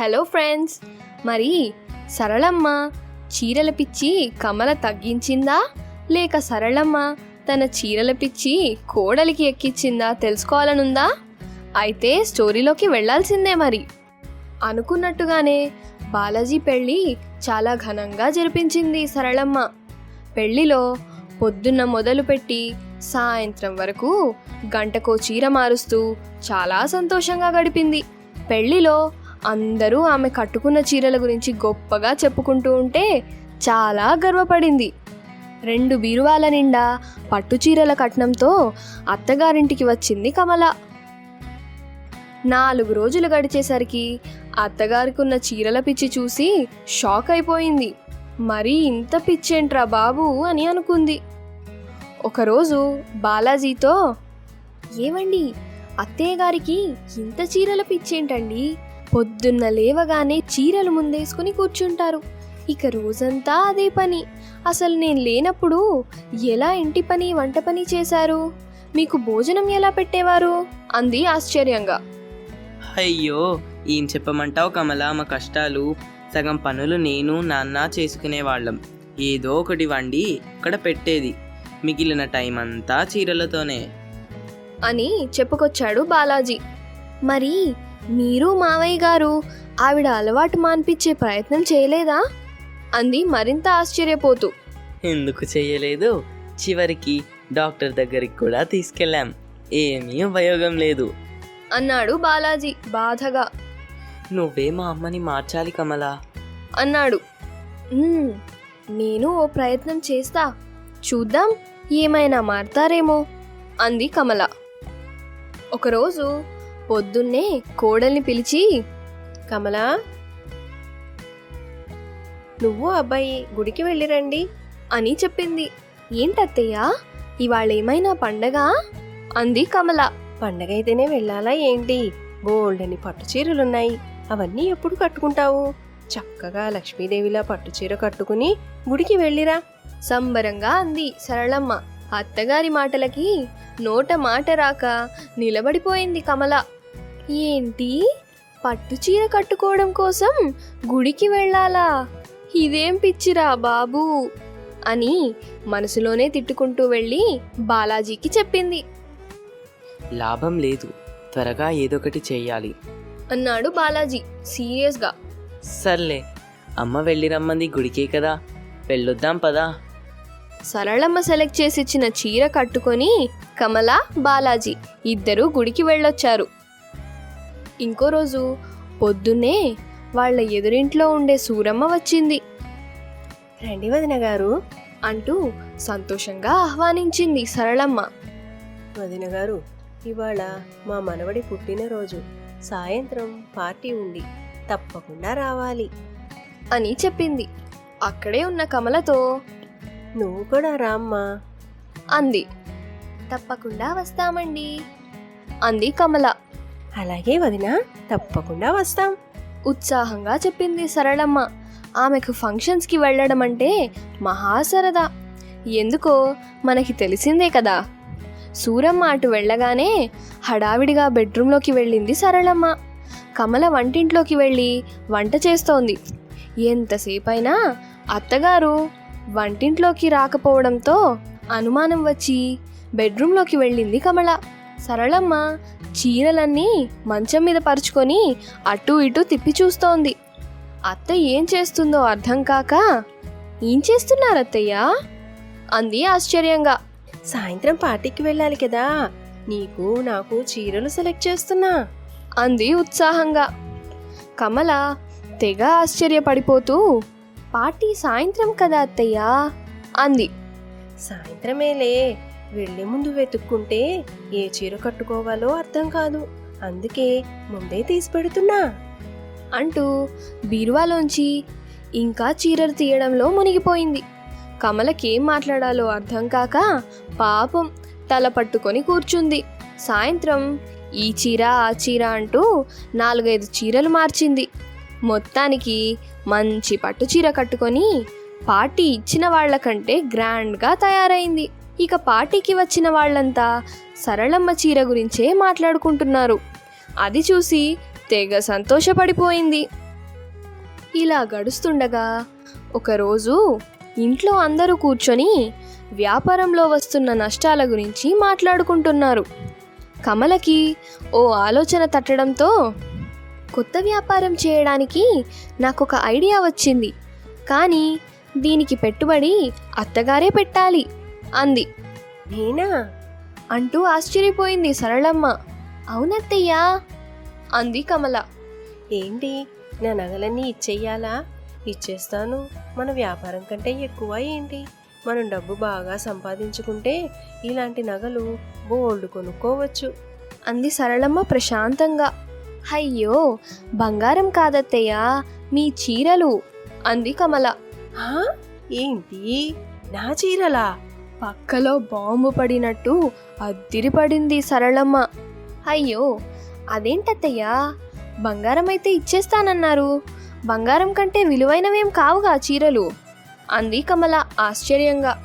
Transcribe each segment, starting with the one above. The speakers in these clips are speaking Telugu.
Hello friends. మరి సరళమ్మ చీరల పిచ్చి కమల తగ్గించిందా? లేక సరళమ్మ తన చీరల పిచ్చి కోడలికి ఎక్కించిందా తెలుసుకోవాలనుందా? అయితే స్టోరీలోకి వెళ్ళాల్సిందే మరి. అనుకున్నట్టుగానే బాలాజీ పెళ్ళి చాలా ఘనంగా జరిపించింది సరళమ్మ. పెళ్ళిలో పొద్దున్న మొదలుపెట్టి సాయంత్రం వరకు గంటకో చీర మారుస్తూ చాలా సంతోషంగా గడిపింది. పెళ్ళిలో అందరూ ఆమె కట్టుకున్న చీరల గురించి గొప్పగా చెప్పుకుంటూ ఉంటే చాలా గర్వపడింది. రెండు బీరువాల నిండా పట్టు చీరల కట్నంతో అత్తగారింటికి వచ్చింది కమల. నాలుగు రోజులు గడిచేసరికి అత్తగారికి ఉన్న చీరల పిచ్చి చూసి షాక్ అయిపోయింది. మరీ ఇంత పిచ్చేంట్రా బాబు అని అనుకుంది. ఒకరోజు బాలాజీతో ఏమండి అత్తయ్య గారికి ఇంత చీరల పిచ్చేంటండి? పొద్దున్న లేవగానే చీరలు ముందేసుకుని కూర్చుంటారు. ఇక రోజంతా అదే పని. అసలు నేను లేనప్పుడు ఎలా ఇంటి పని వంట పని చేశారు? మీకు భోజనం ఎలా పెట్టేవారు? అంది ఆశ్చర్యంగా. అయ్యో ఏం చెప్పమంటావు కమల మా కష్టాలు. సగం పనులు నేను నాన్న చేసుకునేవాళ్ళం. ఏదో ఒకటి వండి ఇక్కడ పెట్టేది. మిగిలిన టైం అంతా చీరలతోనే. అని చెప్పుకొచ్చాడు బాలాజీ. మరి మీరు మావయ్య గారు ఆవిడ అలవాటు మాన్పించే ప్రయత్నం చేయలేదా? అంది మరింత ఆశ్చర్యపోతూ. ఎందుకు చేయలేదు? చివరికి డాక్టర్ దగ్గరికి కూడా తీసుకెళ్ళాం. ఏమీ ఉపయోగం లేదు. అన్నాడు బాలాజీ బాధగా. నువ్వే మా అమ్మని మార్చాలి కమల. అన్నాడు. "మ్మ్, నేను ఓ ప్రయత్నం చేస్తా. చూద్దాం ఏమైనా మారతారేమో అంది కమల. ఒకరోజు పొద్దున్నే కోడల్ని పిలిచి కమలా నువ్వు అబ్బాయి గుడికి వెళ్ళిరండి అని చెప్పింది. ఏంటత్తయ్యా ఇవాళ ఏమైనా పండగ? అంది కమల. పండగ అయితేనే వెళ్ళాలా ఏంటి? బోల్డని పట్టు చీరలున్నాయి. అవన్నీ ఎప్పుడు కట్టుకుంటావు? చక్కగా లక్ష్మీదేవిలా పట్టు చీర కట్టుకుని గుడికి వెళ్ళిరా సంబరంగా అంది సరళమ్మ. అత్తగారి మాటలకి నోట మాట రాక నిలబడిపోయింది కమల. ఏంటి? పట్టు చీర కట్టుకోవడం కోసం గుడికి వెళ్ళాలా? ఇదేం పిచ్చిరా బాబూ? అని మనసులోనే తిట్టుకుంటూ వెళ్ళి బాలాజీకి చెప్పింది. లాభం లేదు. త్వరగా ఏదొకటి చెయ్యాలి. అన్నాడు బాలాజీ సీరియస్గా. సర్లే అమ్మ వెళ్ళి రమ్మంది గుడికే కదా. వెళ్ళొద్దాం పదా. సరళమ్మ సెలెక్ట్ చేసి ఇచ్చిన చీర కట్టుకొని కమల బాలాజీ ఇద్దరూ గుడికి వెళ్ళొచ్చారు. ఇంకో రోజు పొద్దున్నే వాళ్ళ ఎదురింట్లో ఉండే సూరమ్మ వచ్చింది. రండి వదిన గారు అంటూ సంతోషంగా ఆహ్వానించింది సరళమ్మ. వదిన గారు ఇవాళ మా మనవడి పుట్టినరోజు. సాయంత్రం పార్టీ ఉంది. తప్పకుండా రావాలి. అని చెప్పింది. అక్కడే ఉన్న కమలతో నువ్వు కూడా రామ్మా. అంది. తప్పకుండా వస్తామండి అంది కమల. అలాగే వదిన తప్పకుండా వస్తాం. ఉత్సాహంగా చెప్పింది సరళమ్మ. ఆమెకు ఫంక్షన్స్కి వెళ్ళడం అంటే మహా సరదా ఎందుకో మనకి తెలిసిందే కదా. సూరమ్మ అటు వెళ్ళగానే హడావిడిగా బెడ్రూమ్లోకి వెళ్ళింది సరళమ్మ. కమల వంటింట్లోకి వెళ్ళి వంట చేస్తోంది. ఎంతసేపైనా అత్తగారు వంటింట్లోకి రాకపోవడంతో అనుమానం వచ్చి బెడ్రూమ్లోకి వెళ్ళింది కమల. సరళమ్మ చీరలన్నీ మంచం మీద పరుచుకొని అటు ఇటు తిప్పి చూస్తోంది. అత్త ఏం చేస్తుందో అర్థం కాక ఏం చేస్తున్నారు అత్తయ్య అంది ఆశ్చర్యంగా. సాయంత్రం పార్టీకి వెళ్ళాలి కదా నీకు నాకు చీరలు సెలెక్ట్ చేస్తున్నా అంది ఉత్సాహంగా. కమల తెగ ఆశ్చర్యపడిపోతూ పార్టీ సాయంత్రం కదా అత్తయ్య? అంది. సాయంత్రమేలే వెళ్ళే ముందు వెతుక్కుంటే ఏ చీర కట్టుకోవాలో అర్థం కాదు. అందుకే ముందే తీసి పెడుతున్నా అంటూ బీరువాలోంచి ఇంకా చీరలు తీయడంలో మునిగిపోయింది. కమలకేం మాట్లాడాలో అర్థం కాక పాపం తల పట్టుకొని కూర్చుంది. సాయంత్రం ఈ చీర ఆ చీర అంటూ నాలుగైదు చీరలు మార్చింది. మొత్తానికి మంచి పట్టు చీర కట్టుకొని పార్టీ ఇచ్చిన వాళ్ళకంటే గ్రాండ్గా తయారైంది. ఇక పార్టీకి వచ్చిన వాళ్ళంతా సరళమ్మ చీర గురించే మాట్లాడుకుంటున్నారు. అది చూసి తెగ సంతోషపడిపోయింది. ఇలా గడుస్తుండగా ఒకరోజు ఇంట్లో అందరూ కూర్చొని వ్యాపారంలో వస్తున్న నష్టాల గురించి మాట్లాడుకుంటున్నారు. కమలకి ఓ ఆలోచన తట్టడంతో కొత్త వ్యాపారం చేయడానికి నాకు ఒక ఐడియా వచ్చింది. కానీ దీనికి పెట్టుబడి అత్తగారే పెట్టాలి. అంది. నేనా? అంటూ ఆశ్చర్యపోయింది సరళమ్మ. అవునత్తయ్యా! అంది కమల. ఏంటి? నా నగలన్నీ ఇచ్చేయాలా? ఇచ్చేస్తాను. మన వ్యాపారం కంటే ఎక్కువ ఏంటి? మనం డబ్బు బాగా సంపాదించుకుంటే ఇలాంటి నగలు బోల్డ్ కొనుక్కోవచ్చు. అంది సరళమ్మ ప్రశాంతంగా. అయ్యో! బంగారం కాదత్తయ్యా! మీ చీరలు! అంది కమల? ఏంటి? నా చీరలా? పక్కలో బాంబు పడినట్టు అద్దిరిపడింది సరళమ్మ. అయ్యో అదేంటత్తయ్యా? బంగారం అయితే ఇచ్చేస్తానన్నారు. బంగారం కంటే విలువైనవేం కావుగా చీరలు? అంది కమల ఆశ్చర్యంగా.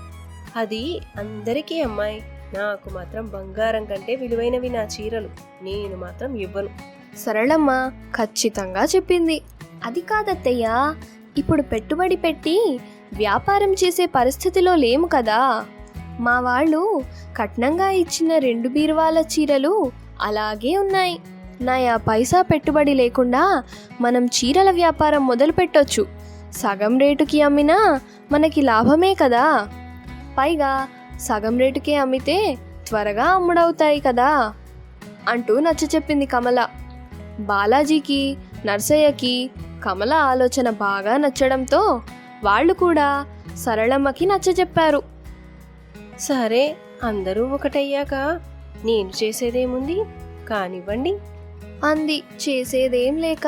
అది అందరికీ అమ్మాయి. నాకు మాత్రం బంగారం కంటే విలువైనవి నా చీరలు. నేను మాత్రం ఇవ్వను. సరళమ్మ ఖచ్చితంగా చెప్పింది. అది కాదత్తయ్యా ఇప్పుడు పెట్టుబడి పెట్టి వ్యాపారం చేసే పరిస్థితిలో లేము కదా. మా వాళ్ళు కట్నంగా ఇచ్చిన రెండు బీరువాల చీరలు అలాగే ఉన్నాయి. నయా పైసా పెట్టుబడి లేకుండా మనం చీరల వ్యాపారం మొదలు పెట్టొచ్చు. సగం రేటుకి అమ్మినా మనకి లాభమే కదా. పైగా సగం రేటుకే అమ్మితే త్వరగా అమ్ముడవుతాయి కదా అంటూ నచ్చ చెప్పింది కమల. బాలాజీకి నర్సయ్యకి కమల ఆలోచన బాగా నచ్చడంతో వాళ్ళు కూడా సరళమ్మకి నచ్చజెప్పారు సరే అందరూ ఒకటయ్యాక నేను చేసేదేముంది? కానివ్వండి. అంది. చేసేదేం లేక.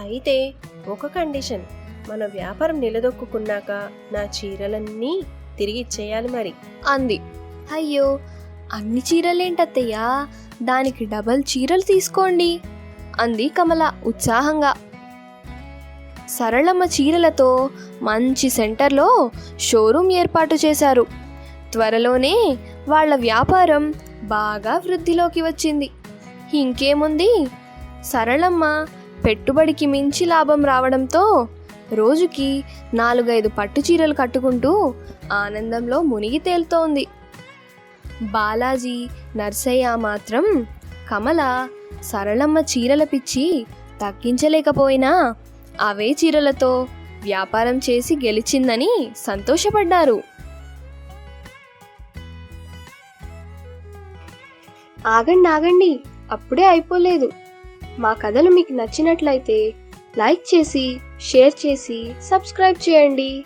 అయితే ఒక కండిషన్. మన వ్యాపారం నిలదొక్కున్నాక నా చీరలన్నీ తిరిగి ఇచ్చేయాలి మరి. అంది. అయ్యో అన్ని చీరలేంటత్తయ్యా? దానికి డబల్ చీరలు తీసుకోండి. అంది కమల ఉత్సాహంగా. సరళమ్మ చీరలతో మంచి సెంటర్లో షోరూమ్ ఏర్పాటు చేశారు. త్వరలోనే వాళ్ళ వ్యాపారం బాగా వృద్ధిలోకి వచ్చింది. ఇంకేముంది? సరళమ్మ పెట్టుబడికి మించి లాభం రావడంతో రోజుకి నాలుగైదు పట్టు చీరలు కట్టుకుంటూ ఆనందంలో మునిగి తేలుతోంది. బాలాజీ నర్సయ్య మాత్రం కమల సరళమ్మ చీరల పిచ్చి తగ్గించలేకపోయినా అవే చీరలతో వ్యాపారం చేసి గెలిచిందని సంతోషపడ్డారు. ఆగండి ఆగండి. అప్పుడే అయిపోలేదు. మా కథలు మీకు నచ్చినట్లయితే లైక్ చేసి షేర్ చేసి సబ్స్క్రైబ్ చేయండి.